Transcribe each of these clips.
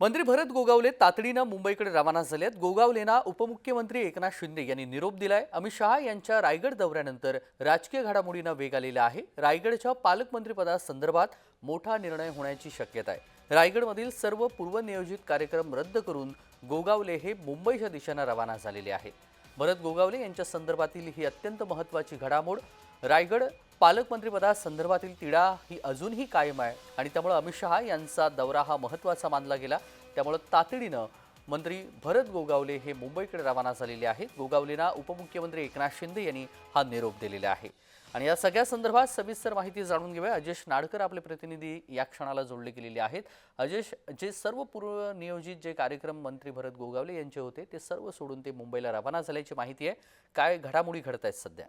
मंत्री भरत गोगावले तातडीनं मुंबईकडे रवाना झाले आहेत गोगावलेंना उपमुख्यमंत्री एकनाथ शिंदे यांनी निरोप दिलाय. अमित शहा यांच्या रायगड दौऱ्यानंतर राजकीय घडामोडींना वेग आलेला आहे. रायगडच्या पालकमंत्रीपदासंदर्भात मोठा निर्णय होण्याची शक्यता आहे. रायगडमधील सर्व पूर्वनियोजित कार्यक्रम रद्द करून गोगावले हे मुंबईच्या दिशेनं रवाना झालेले आहेत भरत गोगावले यांच्या संदर्भातील ही अत्यंत महत्त्वाची घडामोड रायगड पालकमंत्रीपदासंदर्भातील तिढा ही अजूनही कायम आहे. आणि त्यामुळे अमित शहा यांचा दौरा हा महत्त्वाचा मानला गेला. त्यामुळं तातडीनं मंत्री भरत गोगावले हे मुंबईकडे रवाना झालेले आहेत. गोगावलेंना उपमुख्यमंत्री एकनाथ शिंदे यांनी हा निरोप दिलेला आहे. आणि या सगळ्या संदर्भात सविस्तर माहिती जाणून घेऊया. अजेश नाडकर आपले प्रतिनिधी या क्षणाला जोडले गेलेले आहेत. अजेश जे सर्व पूर्वनियोजित जे कार्यक्रम मंत्री भरत गोगावले यांचे होते ते सर्व सोडून ते मुंबईला रवाना झाल्याची माहिती आहे. काय घडामोडी घडत आहेत सध्या?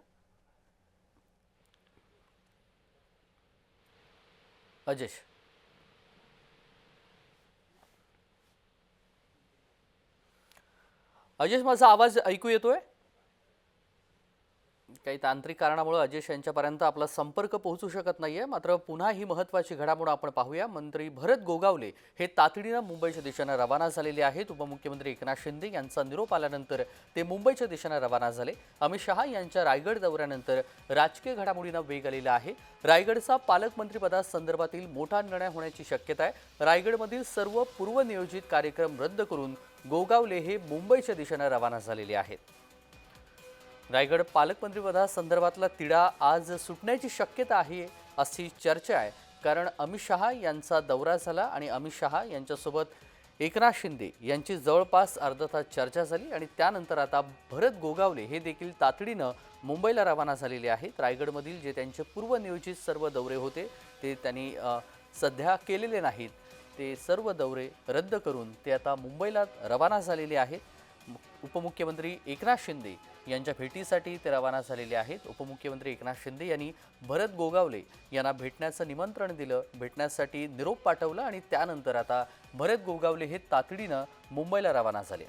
अजेश अजेश माझा आवाज ऐकू येतोय? काही तांत्रिक कारणामुळे अजेश यांच्यापर्यंत आपला संपर्क पोहोचू शकत नाहीये. मात्र पुन्हा ही महत्त्वाची घडामोड आपण पाहूया. मंत्री भरत गोगावले हे तातडीनं मुंबईच्या दिशेनं रवाना झालेले आहेत. उपमुख्यमंत्री एकनाथ शिंदे यांचा निरोप आल्यानंतर ते मुंबईच्या दिशेनं रवाना झाले. अमित शहा यांच्या रायगड दौऱ्यानंतर राजकीय घडामोडींना वेग आलेला आहे. रायगडचा पालकमंत्रीपदासंदर्भातील मोठा निर्णय होण्याची शक्यता आहे. रायगडमधील सर्व पूर्वनियोजित कार्यक्रम रद्द करून गोगावले हे मुंबईच्या दिशेनं रवाना झालेले आहेत. रायगड पालकमंत्रीपदासंदर्भातला तिढा आज सुटण्याची शक्यता आहे अशी चर्चा आहे. कारण अमित शहा यांचा दौरा झाला आणि अमित शहा यांच्यासोबत एकनाथ शिंदे यांची जवळपास अर्धा तास चर्चा झाली आणि त्यानंतर आता भरत गोगावले हे देखील तातडीनं मुंबईला रवाना झालेले आहेत. रायगडमधील जे त्यांचे पूर्वनियोजित सर्व दौरे होते ते त्यांनी सध्या केलेले नाहीत. ते सर्व दौरे रद्द करून ते आता मुंबईला रवाना झालेले आहेत. उपमुख्यमंत्री एकनाथ शिंदे यांच्या भेटीसाठी ते रवाना झालेले आहेत. उपमुख्यमंत्री एकनाथ शिंदे यांनी भरत गोगावले यांना भेटण्याचं निमंत्रण दिलं. भेटण्यासाठी निरोप पाठवला आणि त्यानंतर आता भरत गोगावले हे तातडीनं मुंबईला रवाना झाले